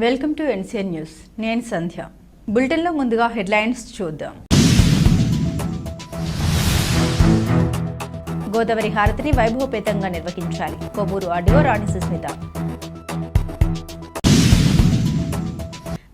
Welcome to NCN news నేను సంధ్య. బులెటిన్లో ముందుగా హెడ్లైన్స్ చూద్దాం. గోదావరి హారతిని వైభవపేతంగా నిర్వహించాలి. కొవ్వూరు ఆడియో రాణి సుస్మిత.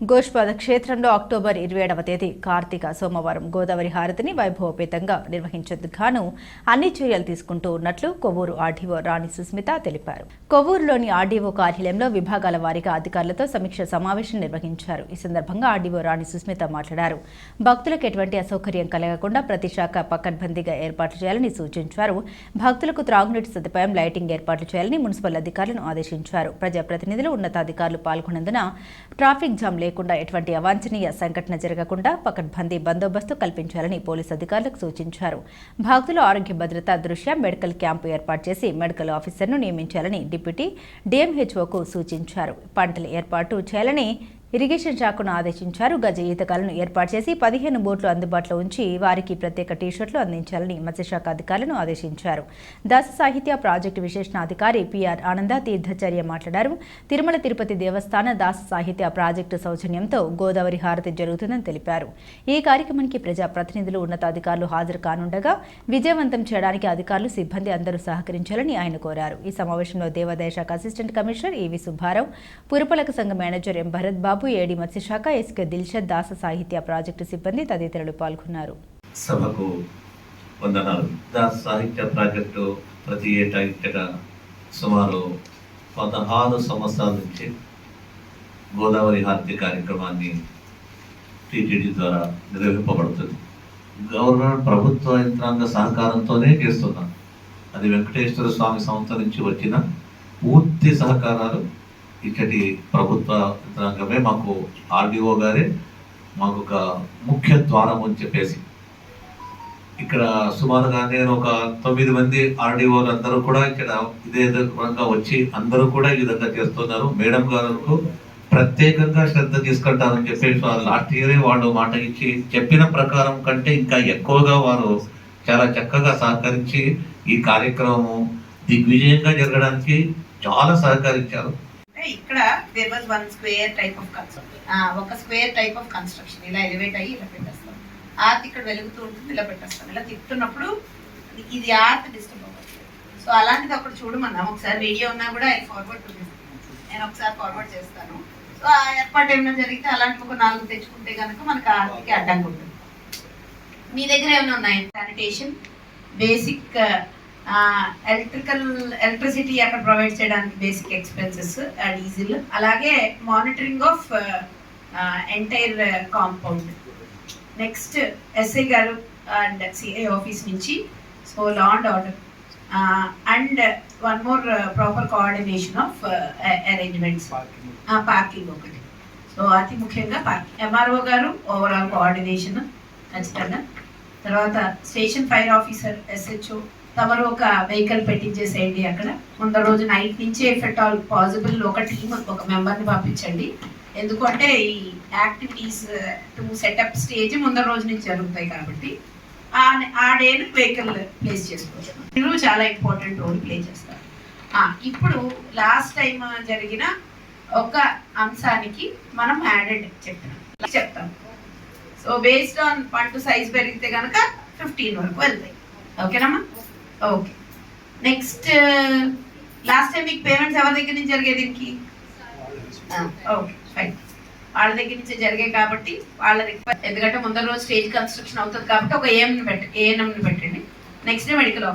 గోష్పాద క్షేత్రంలో అక్టోబర్ ఇరవై ఏడవ తేదీ కార్తీక సోమవారం గోదావరి హారతిని వైభవపేతంగా నిర్వహించేందుకు అన్ని చర్యలు తీసుకుంటూ ఉన్నట్లు కొవ్వూరు ఆర్డీఓ రాణి సుస్మిత తెలిపారు. కొవ్వూరులోని ఆర్డీఓ కార్యాలయంలో విభాగాల వారీగా అధికారులతో సమీక్ష సమావేశం నిర్వహించారు. ఈ సందర్భంగా ఆర్డీఓ రాణి సుస్మిత మాట్లాడారు. భక్తులకు ఎటువంటి అసౌకర్యం కలగకుండా ప్రతి శాఖ పకడ్బందీగా ఏర్పాట్లు చేయాలని సూచించారు. భక్తులకు త్రాగునీటి సదుపాయం లైటింగ్ ఏర్పాట్లు చేయాలని మున్సిపల్ అధికారులను ఆదేశించారు. ప్రజాప్రతినిధులు ఉన్నతాధికారులు పాల్గొన్నందున ట్రాఫిక్ జామ్ లేకుండా ఎటువంటి అవాంఛనీయ సంఘటన జరగకుండా పకడ్బందీ బందోబస్తు కల్పించాలని పోలీసు అధికారులకు సూచించారు. భక్తుల ఆరోగ్య భద్రత దృష్ట్యా మెడికల్ క్యాంపు ఏర్పాటు చేసి మెడికల్ ఆఫీసర్ను నియమించాలని డిప్యూటీ డిఎంహెచ్ఓకు సూచించారు. పంటల ఏర్పాటు చేయాలని ఇరిగేషన్ శాఖను ఆదేశించారు. గజ ఈతకాలను ఏర్పాటు చేసి పదిహేను బోట్లు అందుబాటులో ఉంచి వారికి ప్రత్యేక టీషర్ట్లు అందించాలని మత్స్యశాఖ అధికారులను ఆదేశించారు. దాస సాహిత్య ప్రాజెక్టు విశేషణాధికారి పిఆర్ ఆనంద తీర్థచర్య మాట్లాడారు. తిరుమల తిరుపతి దేవస్థాన దాస సాహిత్య ప్రాజెక్టు సౌజన్యంతో గోదావరి హారతి జరుగుతుందని తెలిపారు. ఈ కార్యక్రమానికి ప్రజాప్రతినిధులు ఉన్నతాధికారులు హాజరు కానుండగా విజయవంతం చేయడానికి అధికారులు సిబ్బంది అందరూ సహకరించాలని ఆయన కోరారు. ఈ సమావేశంలో దేవాదాయ శాఖ అసిస్టెంట్ కమిషనర్ ఈవి సుబ్బారావు పురపాలక సంఘ manager M Bharat Babu A D మత్స్యశాఖ ఎస్కే దిల్షద్ దాస సాహిత్య ప్రాజెక్టు సిబ్బంది తదితరులు పాల్గొన్నారు. సభకు వందనాలు. దాస్ సాహిత్య ప్రాజెక్టు ప్రతి ఏటా ఇక్కడ సుమారు పదహారు సంవత్సరాల నుంచి గోదావరి హారతి కార్యక్రమాన్ని టీటీడీ ద్వారా నిర్వహింపబడుతుంది. గవర్నమెంట్ ప్రభుత్వ యంత్రాంగ సహకారంతోనే చేస్తున్నాం అది వెంకటేశ్వర స్వామి సంస్థ నుంచి వచ్చిన పూర్తి సహకారాలు ఇక్కడి ప్రభుత్వ యంత్రాంగమే మాకు ఆర్డీఓ గారే మాకు ఒక ముఖ్య ద్వారం అని చెప్పేసి. ఇక్కడ సుమారుగా నేను ఒక తొమ్మిది మంది ఆర్డీఓలు అందరూ కూడా ఇక్కడ ఇదే విధంగా వచ్చి అందరూ కూడా ఈ విధంగా చేస్తున్నారు. మేడం గారు ప్రత్యేకంగా శ్రద్ధ తీసుకుంటారని చెప్పేసి వారు లాస్ట్ ఇయరే వాళ్ళు మాట ఇచ్చి చెప్పిన ప్రకారం కంటే ఇంకా ఎక్కువగా వారు చాలా చక్కగా సహకరించి ఈ కార్యక్రమం దిగ్విజయంగా జరగడానికి చాలా సహకరించారు. ఇక్కడ there was one square type of construction ఒక స్క్వేర్ టైప్ ఆఫ్ కన్స్ట్రక్షన్ ఇలా ఎలివేట్ అయ్యి ఇలా పెట్టేస్తాం. ఆర్త్ ఇక్కడ వెలుగుతూ ఉంటుంది ఇలా పెట్టేస్తాం. ఇలా తిప్పుతున్నప్పుడు ఇది ఆర్త్ డిస్టర్బ్ అవ్వచ్చు సో అలాంటిది ఒకటి చూడమన్నాం. ఒకసారి వీడియో ఉన్నా కూడా ఆయన ఫార్వర్డ్ నేను ఒకసారి ఫార్వర్డ్ చేస్తాను. సో ఆ ఏర్పాటు ఏమైనా జరిగితే అలాంటి ఒక నాలుగు తెచ్చుకుంటే కనుక మనకు ఆర్తికి అడ్డంగా ఉంటుంది. మీ దగ్గర ఏమైనా ఉన్నాయి శానిటేషన్ బేసిక్ ఎలక్ట్రికల్ ఎలక్ట్రిసిటీ అక్కడ ప్రొవైడ్ చేయడానికి బేసిక్ ఎక్స్పెన్సెస్ డీజిల్ అలాగే monitoring of entire compound next SI గారు అండ్ సిఐ ఆఫీస్ నుంచి so law and order and one more proper coordination of arrangements parking ఒకటి. సో అతి ముఖ్యంగా పార్కింగ్ ఎంఆర్ఓ గారు overall coordination ఖచ్చితంగా. తర్వాత స్టేషన్ ఫైర్ ఆఫీసర్ ఎస్హెచ్ఓ తమరు ఒక వెహికల్ పెట్టించేసేయండి అక్కడ. ముందు రోజు నైట్ నుంచే ఇఫ్ ఎట్ ఆల్ పాసిబుల్ ఒక టీమ్ ఒక మెంబర్ని పంపించండి. ఎందుకంటే ఈ యాక్టివిటీస్ టు సెటప్ స్టేజ్ ముందర రోజు నుంచి జరుగుతాయి కాబట్టి ఆ ఆ డేని వెహికల్ ప్లేస్ చేసుకోవచ్చు. మీరు చాలా ఇంపార్టెంట్ రోల్ ప్లే చేస్తారు. ఇప్పుడు లాస్ట్ టైం జరిగిన ఒక అంశానికి మనం యాడెడ్ చెప్తాం. చెప్తాం సో బేస్డ్ ఆన్ పంట సైజ్ పెరిగితే కనుక ఫిఫ్టీన్ వరకు వెళ్తాయి. ఓకేనమ్మా ఓకే. నెక్స్ట్ లాస్ట్ టైం మీకు పేమెంట్స్ ఎవరి దగ్గర నుంచి జరిగే దీనికి? ఓకే ఫైన్ వాళ్ళ దగ్గర నుంచి జరిగాయి కాబట్టి వాళ్ళ రిక్వెస్ట్ ఎందుకంటే ముందర రోజు స్టేజ్ కన్స్ట్రక్షన్ అవుతుంది కాబట్టి ఒక ఏఎంని పెట్ట ఏఎన్ఎంని పెట్టండి. Next day medical